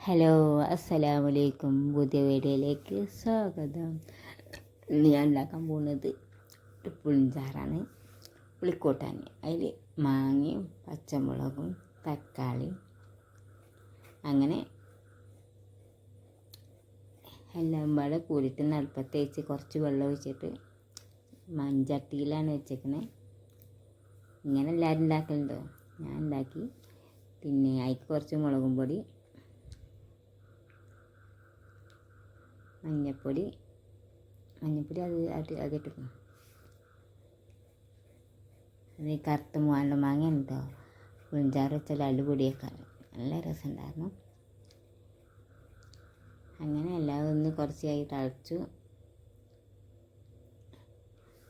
Hello അസ്സലാമു അലൈക്കും പുതിയ വീഡിയോയിലേക്ക് സ്വാഗതം. ഇന്ന് ഞാൻ ഉണ്ടാക്കാൻ പോകുന്നത് പുളിഞ്ചാറാണ്. പുളിക്കോട്ടാണ് അതിൽ മാങ്ങയും പച്ചമുളകും തക്കാളി അങ്ങനെ എല്ലാം പാടെ കൂടിയിട്ട് നടുപ്പത്ത് വെച്ച് കുറച്ച് വെള്ളം ഒഴിച്ചിട്ട് മൺചട്ടിയിലാണ് വെച്ചേക്കണേ. ഇങ്ങനെ എല്ലാവരും ഉണ്ടാക്കലുണ്ടോ? ഞാൻ ഉണ്ടാക്കി. പിന്നെ അതിക്ക് കുറച്ച് മുളകും പൊടി മഞ്ഞൾപ്പൊടി മഞ്ഞൾപ്പൊടി അത് അത് അതിട്ടിക്കണം അത് ഈ കറുത്ത മൂവാണ്ട മാങ്ങ ഉണ്ടോ? പുളിഞ്ചാറ് വെച്ചാൽ അടിപൊളിയൊക്കെ നല്ല രസമുണ്ടായിരുന്നു. അങ്ങനെ എല്ലാം ഒന്ന് കുറച്ചായി തളച്ചു.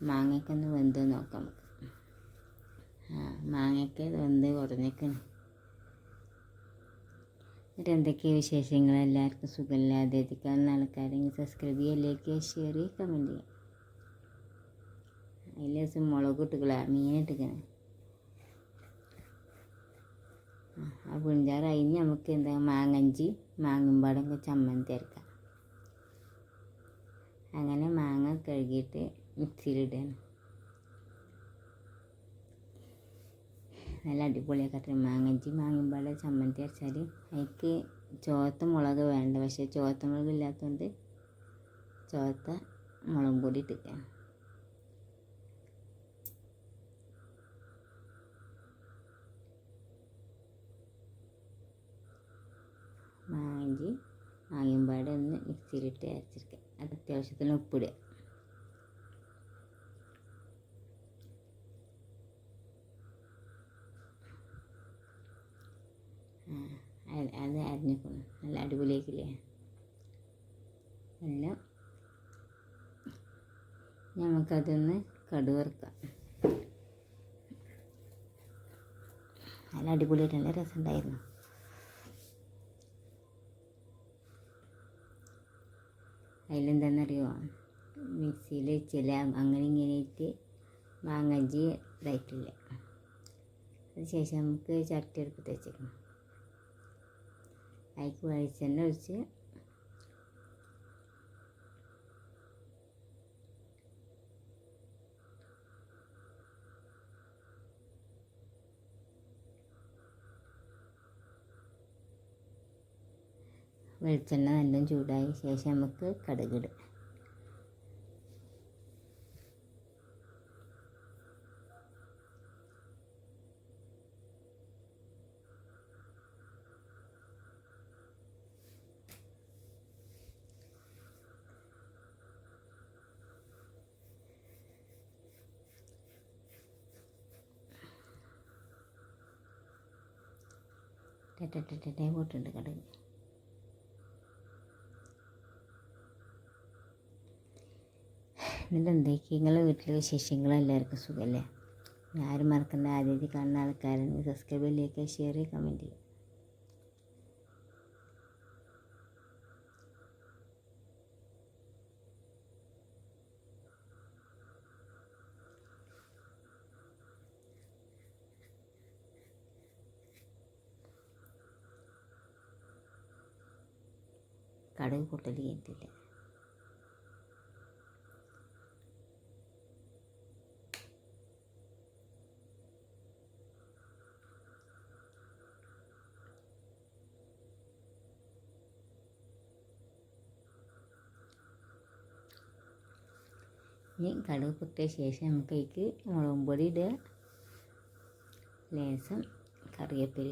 മാങ്ങയ്ക്കൊന്ന് വെന്ത് നോക്കാം ആ മാങ്ങയ്ക്ക് വെന്ത് കുറഞ്ഞേക്കണം എന്നിട്ട് എന്തൊക്കെയാണ് വിശേഷങ്ങൾ? എല്ലാവർക്കും സുഖമില്ലാതെ എത്തിക്കാവുന്ന ആൾക്കാരെങ്കിൽ സബ്സ്ക്രൈബ് ചെയ്യുക ലൈക്ക് ചെയ്യുക ഷെയർ ചെയ്യുക കമന്റ് ചെയ്യുക. അതിൽ ദിവസം മുളക് ഇട്ടുകള മീൻ ഇട്ടുക്കണം ആ പുളിഞ്ചാറ് അതിന് നമുക്ക് എന്താ മാങ്ങഞ്ചി മാങ്ങുംപാടൊക്കെ ചമ്മന്തി അരക്കാം. അങ്ങനെ മാങ്ങ കഴുകിയിട്ട് മിക്സിയിലിടുകയാണ്. നല്ല അടിപൊളിയാക്കട്ടെ മാങ്ങഞ്ചി മാങ്ങുമ്പാടെ ചമ്മന്തി അരച്ചാൽ അതിക്ക് ചുവത്ത മുളക് വേണ്ട. പക്ഷേ ചുവത്ത മുളക് ഇല്ലാത്തതുകൊണ്ട് ചുവത്ത മുളകും പൊടി ഇട്ടിട്ടാണ് മാങ്ങി മാങ്ങുമ്പാടെ ഒന്ന് മിക്സിയിലിട്ട് അരച്ചെടുക്കുക അത് അത്യാവശ്യത്തിന് ഉപ്പിടുക. അത് അരിഞ്ഞിക്കണം നല്ല അടിപൊളിയാക്കില്ലേ എല്ലാം നമുക്കതൊന്ന് കടുവറുക്കാം. നല്ല അടിപൊളിയായിട്ട് നല്ല രസമുണ്ടായിരുന്നു. അതിലെന്താണെന്നറിയോ? മിക്സിയിൽ ചില അങ്ങനെ ഇങ്ങനെ ഇട്ട് മാങ്ങഞ്ചി ഇതായിട്ടില്ല? അതിന് ശേഷം നമുക്ക് ചട്ടി എടുത്തിട്ട് വെച്ചേക്കണം. അതിക്ക് വെളിച്ചെണ്ണ ഒഴിച്ച് വെളിച്ചെണ്ണ നല്ല ചൂടായ ശേഷം നമുക്ക് കടുകിടും ടെട്ടെ പോയിട്ടുണ്ട് കടുക് എന്നിട്ട് എന്തൊക്കെ നിങ്ങളെ വീട്ടിലെ വിശേഷങ്ങൾ? എല്ലാവർക്കും സുഖമല്ലേ? ആരും മറക്കണ്ട. ആദ്യമായിട്ട് കാണുന്ന ആൾക്കാരാണെങ്കിൽ സബ്സ്ക്രൈബ് ചെയ്യുക ഷെയർ ചെയ്യുക കമന്റ് ചെയ്യുക കടുക് പൊട്ടൽ കഴിഞ്ഞിട്ടില്ല ഇനി കടുക് പൊട്ടിയ ശേഷം നമുക്ക് അതിക്ക് മുളകും പൊടി ഇടുക. ലേസം കറിവേപ്പില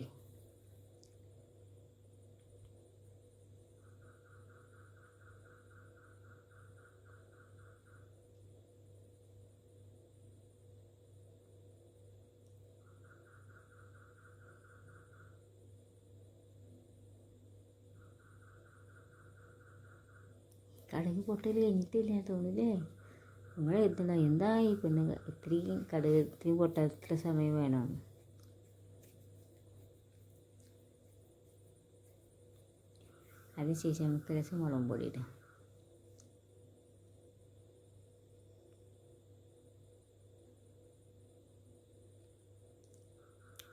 കടുക് പൊട്ടൽ കഴിഞ്ഞിട്ടില്ല തോന്നില്ലേ നമ്മൾ എന്താ ഈ പിന്നെ ഇത്രയും കടുക് ഇത്രയും പൊട്ടാൻ ഇത്ര സമയം വേണമെന്ന് അതിനുശേഷം നമുക്ക് രസം മുളകും പൊടി ഇടാം.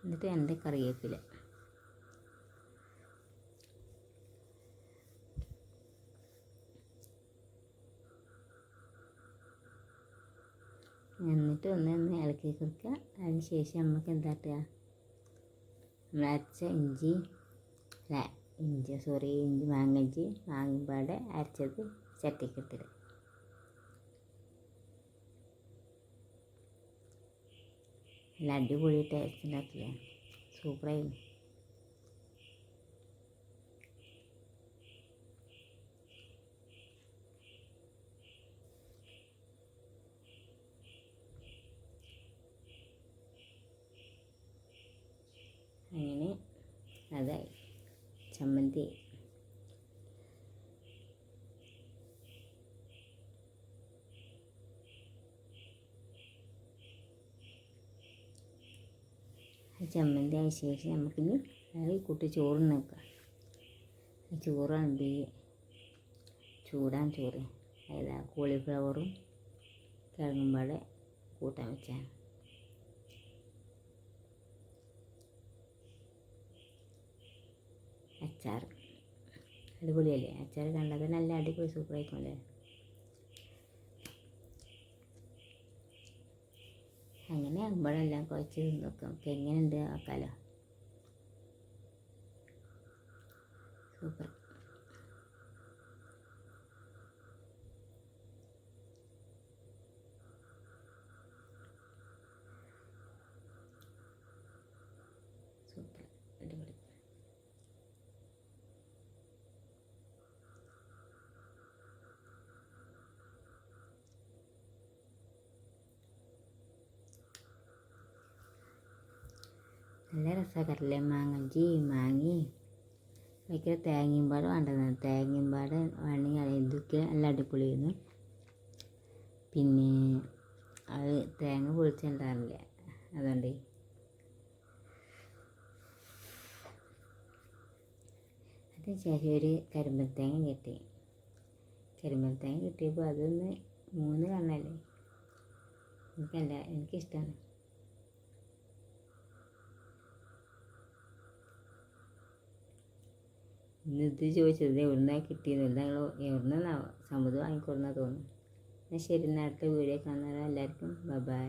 എന്നിട്ട് എന്റെ കറിവേപ്പില. എന്നിട്ട് ഒന്ന് ഒന്ന് ഇളക്കി കൊടുക്കുക. അതിന് ശേഷം നമുക്ക് എന്താട്ടുക നമ്മൾ അരച്ച ഇഞ്ചി അല്ല ഇഞ്ചി സോറി ഇഞ്ചി മാങ്ങ ഇഞ്ചി മാങ്ങമ്പാടെ അരച്ചത് ചട്ടിക്കിട്ടിടുക നല്ല അടിപൊളി ടേസ്റ്റ് ഉണ്ടാക്കില്ല സൂപ്പറായിരുന്നു അങ്ങനെ അതായി ചമ്മന്തി. ചമ്മന്തി ആയ ശേഷം നമുക്കിനി അത് കൂട്ടി ചോറ് നോക്കാം ചോറാണ് ചൂടാൻ ചോറ് അതായത് കോളിഫ്ലവറും കിഴങ്ങും പാടെ കൂട്ടാൻ വെച്ചാണ്. അച്ചാർ. അടിപൊളിയല്ലേ? അച്ചാർ കണ്ടത് നല്ല അടിപൊളി സൂപ്പറായിരിക്കും അല്ലേ അങ്ങനെ ആകുമ്പോഴെല്ലാം കുഴച്ച് നോക്കാം നമുക്ക് എങ്ങനെയുണ്ട്? സൂപ്പർ സൂപ്പർ അടിപൊളി നല്ല രസമാക്കറില്ലേ മാങ്ങഞ്ചി മാങ്ങി. ഭയങ്കര തേങ്ങയും പാട് വേണ്ടതാണ്. തേങ്ങയും പാട് വേണമെങ്കിൽ ഇതൊക്കെ നല്ല അടിപൊളിയായിരുന്നു. പിന്നെ അത് തേങ്ങ പൊളിച്ചുണ്ടാവില്ല അതുകൊണ്ട്. അതിന് ശേഷം ഒരു കരിമ്പത്തേങ്ങ കിട്ടി. കരിമ്പത്തേങ്ങ കിട്ടിയപ്പോൾ അതൊന്ന് മൂന്ന് കണ്ണല്ലേ എനിക്കല്ല എനിക്കിഷ്ടമാണ് ഇന്നിത് ചോദിച്ചത് എവിടുന്നാ കിട്ടിയെന്നില്ല ഞങ്ങൾ എവിടുന്നാ സമുദ്രം വാങ്ങിക്കൊടുന്നാ തോന്നുന്നു. എന്നാൽ ശരി അടുത്ത വീഡിയോ കാണുന്നവരെ എല്ലാവർക്കും ബൈ